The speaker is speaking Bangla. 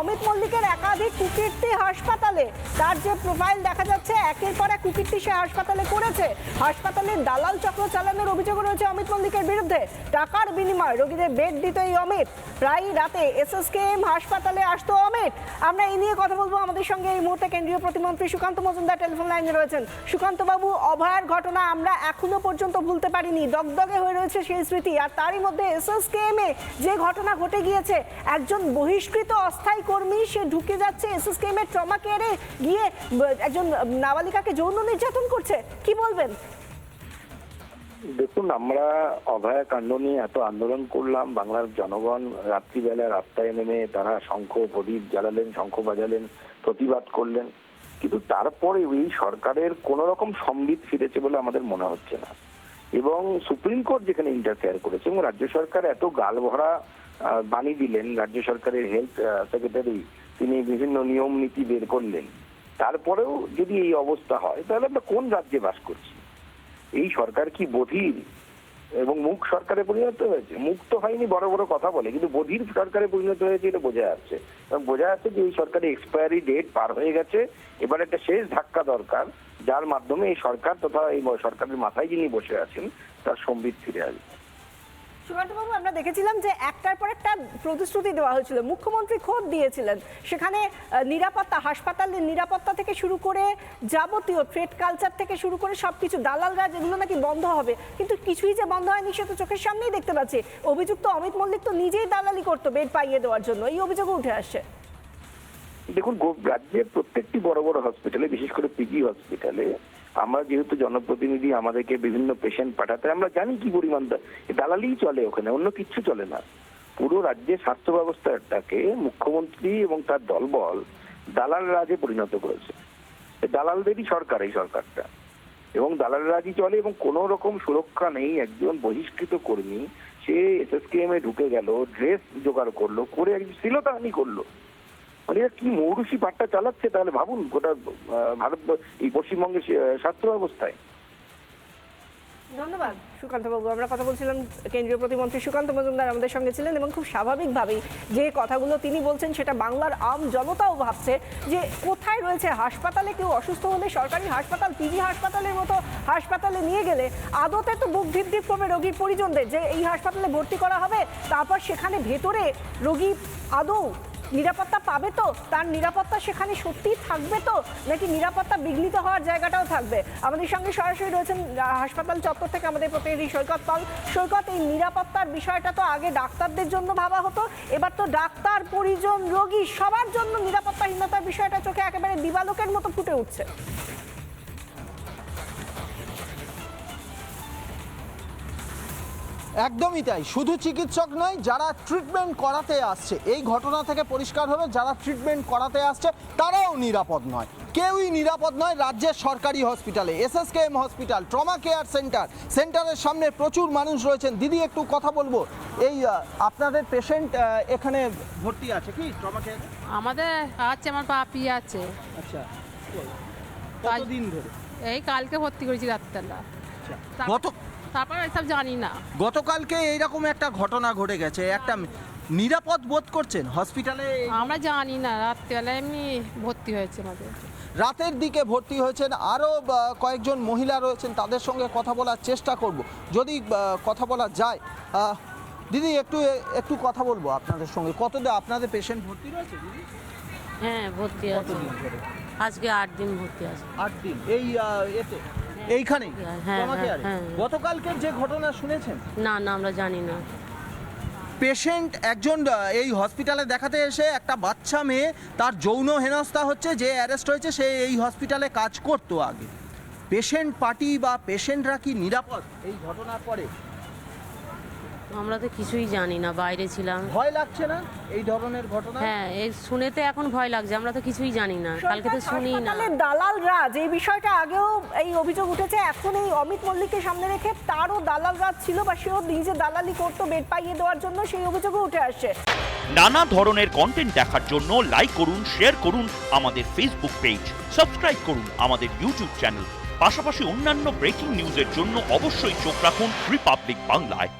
অমিত মল্লিকের একাধিক কুকীর্তি হাসপাতালে। তার যে প্রোফাইল দেখা যাচ্ছে, একের পর এক কুকীর্তি সে হাসপাতালে করেছে। হাসপাতালের দালাল চক্র চালানোর অভিযোগ রয়েছে অমিত মল্লিকের বিরুদ্ধে। টাকার বিনিময়ে রোগীদের বেড দিত এই অমিত। প্রায় রাতে এসএসকেএম হাসপাতালে আসতো অমিত। আমরা এই নিয়ে কথা বলব আমাদের সঙ্গে এই মুহূর্তে কেন্দ্রীয় প্রতিমন্ত্রী সুকান্ত মজুমদার টেলিফোন লাইনে রয়েছেন। সুকান্ত বাবু অভয়ার ঘটনা আমরা এখনও পর্যন্ত ভুলতে পারিনি। দগদগে হয়ে রয়েছে সেই স্মৃতি। আর তারই মধ্যে এসএসকেএম যে ঘটনা ঘটে গিয়েছে, একজন বহিষ্কৃত অস্থায়ী কর্মী, সে ঢুকে যাচ্ছে এসএসকেএম এর ট্রমা কেয়ারে গিয়ে একজন নাবালিকাকে যৌন নির্যাতন করছে। কি বলবেন? দেখুন, আমরা অভয়া কাণ্ড নিয়ে এত আন্দোলন করলাম। বাংলার জনগণ রাত্রিবেলা রাস্তায় নেমে তারা শঙ্খ প্রদীপ জ্বালালেন, শঙ্খ বাজালেন, প্রতিবাদ করলেন। কিন্তু তারপরে এই সরকারের কোন রকম সম্বিত ফিরেছে বলে আমাদের মনে হচ্ছে না। এবং সুপ্রিম কোর্ট যেখানে ইন্টারফেয়ার করেছে এবং রাজ্য সরকার এত গাল ভরা বাণী দিলেন রাজ্য সরকারের হেলথ সেক্রেটারি তিনি বিভিন্ন নিয়ম নীতি বের করলেন। তারপরেও যদি এই অবস্থা হয়, তাহলে আমরা কোন রাজ্যে বাস করছি? এই সরকার কি বধির? এবং মুখ সরকারে পরিণত হয়েছে? মুখ তো হয়নি, বড় বড় কথা বলে, কিন্তু বধির সরকারে পরিণত হয়েছে এটা বোঝা যাচ্ছে। এবং বোঝা যাচ্ছে যে এই সরকারের এক্সপায়ারি ডেট পার হয়ে গেছে, এবার একটা শেষ ধাক্কা দরকার, যার মাধ্যমে এই সরকার তথা এই সরকারের মাথায় যিনি বসে আছেন, তার সম্বিত ফিরে আসবে। সুকান্তবাবু আমরা দেখেছিলাম যে একটার পর একটা প্রতিশ্রুতি দেওয়া হয়েছিল। মুখ্যমন্ত্রী খোদ দিয়েছিলেন। সেখানে নিরাপত্তা হাসপাতালের নিরাপত্তা থেকে শুরু করে যাবতীয় ট্রেড কালচার থেকে শুরু করে সবকিছু দালালরা যেগুলো নাকি বন্ধ হবে। কিন্তু কিছুই যে বন্ধ হয়নি, সে তো চোখের সামনেই দেখতে পাচ্ছি। অভিযুক্ত অমিত মল্লিক তো নিজেই দালালি করতো বেড পাইয়ে দেওয়ার জন্য। এই অভিযোগও উঠে আসছে। দেখুন রাজ্যের প্রত্যেকটি বড় বড় হসপিটালে বিশেষ করে পিজি হসপিটালে আমরা যেহেতু জনপ্রতিনিধি, আমাদেরকে বিভিন্ন পেশেন্ট পাঠাতে, আমরা জানি কি পরিমাণ দালালিই চলে ওখানে, অন্য কিচ্ছু চলে না। পুরো রাজ্যের স্বাস্থ্য ব্যবস্থাটাকে মুখ্যমন্ত্রী এবং তার দলবল দালাল রাজে পরিণত করেছে। দালালদেরই সরকার এই সরকারটা। এবং দালাল রাজই চলে এবং কোনো রকম সুরক্ষা নেই, একজন বহিষ্কৃত কর্মী, সে এসএসকেএম এ ঢুকে গেল, ড্রেস জোগাড় করল, করে একজন শ্লীলতাহানি করল। মানে কি মৌরুষি পাট্টা চালাচ্ছে তাহলে? ভাবুন, গোটা ভারত, এই পশ্চিমবঙ্গের স্বাস্থ্য ব্যবস্থায়। ধন্যবাদ, সুকান্তবাবু। আমরা কথা বলছিলাম কেন্দ্রীয় প্রতিমন্ত্রী সুকান্ত মজুমদার আমাদের সঙ্গে ছিলেন এবং খুব স্বাভাবিকভাবেই যে কথাগুলো তিনি বলছেন সেটা বাংলার আম জনতাও ভাবছে যে কোথায় রয়েছে হাসপাতালে কেউ অসুস্থ হলে সরকারি হাসপাতাল, পিজি হাসপাতালের মতো হাসপাতালে নিয়ে গেলে আদতে তো বুক ঢিপ ঢিপ করবে রোগীর পরিজনদের যে এই হাসপাতালে ভর্তি করা হবে, তারপর সেখানে ভেতরে রোগী আদৌ নিরাপত্তা পাবে তো? তার নিরাপত্তা সেখানে সত্যিই থাকবে তো? নাকি নিরাপত্তা বিঘ্নিত হওয়ার জায়গাটাও থাকবে? আমাদের সঙ্গে সরাসরি রয়েছেন হাসপাতাল চত্বর থেকে আমাদের প্রতিনিধি সৈকত পাল। সৈকত, এই নিরাপত্তার বিষয়টা তো আগে ডাক্তারদের জন্য ভাবা হতো। এবার তো ডাক্তার, পরিজন, রোগী সবার জন্য নিরাপত্তাহীনতার বিষয়টা চোখে একেবারে দিবালোকের মতো ফুটে উঠছে। একদমই তাই। শুধু চিকিৎসক নয় যারা ট্রিটমেন্ট করাতে আসছে এই ঘটনা থেকে পরিষ্কার হবে যারা ট্রিটমেন্ট করাতে আসছে তারাও নিরাপদ নয়। কেউই নিরাপদ নয় রাজ্যের সরকারি হসপিটালে SSKM hospital trauma care centre সেন্টারের সামনে প্রচুর মানুষ রয়েছেন। দিদি একটু কথা বলব। এই আপনাদের পেশেন্ট এখানে ভর্তি আছে কি ট্রমা কেয়ার আমাদের আছে আমার পাপি আছে। আচ্ছা। কতদিন ধরে? এই কালকে ভর্তি করেছি রাত্রেবেলা। আচ্ছা। তারপর- এসব জানি না। গতকালকে এইরকম একটা ঘটনা ঘটে গেছে একটা নিরাপদ বোধ করছেন হসপিটালে? আমরা জানি না রাত্রেবেলা এমনি ভর্তি হয়েছে আমাদের। রাতের দিকে ভর্তি হয়েছেন আরও কয়েকজন মহিলা রয়েছেন তাদের সঙ্গে কথা বলার চেষ্টা করব। যদি কথা বলা যায় দিদি একটু একটু কথা বলব আপনাদের সঙ্গে। কত আপনাদের পেশেন্ট ভর্তি রয়েছে হ্যাঁ ভর্তি আছে। আজকে আট দিন ভর্তি আছে। আট দিন। এই এতে? এইখানেই। হ্যাঁ, ট্রমা হ্যাঁ, হ্যাঁ। গতকালকের যে ঘটনা শুনেছেন? না না আমরা জানি না। পেশেন্ট একজন এই হসপিটালে দেখাতে এসে একটা বাচ্চা মেয়ে তার যৌন হেনস্থা হচ্ছে যে অ্যারেস্ট হয়েছে সে এই হসপিটালে কাজ করতো আগে। পেশেন্ট পার্টি বা পেশেন্টরা কি নিরাপদ? এই ঘটনার পরে আমরা তো কিছুই জানি না বাইরে ছিলাম। ভয় লাগছে না এই ধরনের ঘটনা? হ্যাঁ এই শুনেতে এখন ভয় লাগছে আমরা তো কিছুই জানি না কালকে তো শুনি না। দালাল রাজ এই বিষয়টা আগেও এই অভিযোগ উঠেছে এখন এই অমিত মল্লিককে সামনে রেখে তারও দালাল রাজ ছিল বা সেও নিজে দালালি করতো বেড পাইয়ে দেওয়ার জন্য সেই অভিযোগও উঠে আসছে। নানা ধরনের কন্টেন্ট দেখার জন্য লাইক করুন শেয়ার করুন আমাদের ফেসবুক পেজ সাবস্ক্রাইব করুন আমাদের ইউটিউব চ্যানেল পাশাপাশি অন্যান্য ব্রেকিং নিউজের জন্য অবশ্যই চোখ রাখুন রিপাবলিক বাংলায়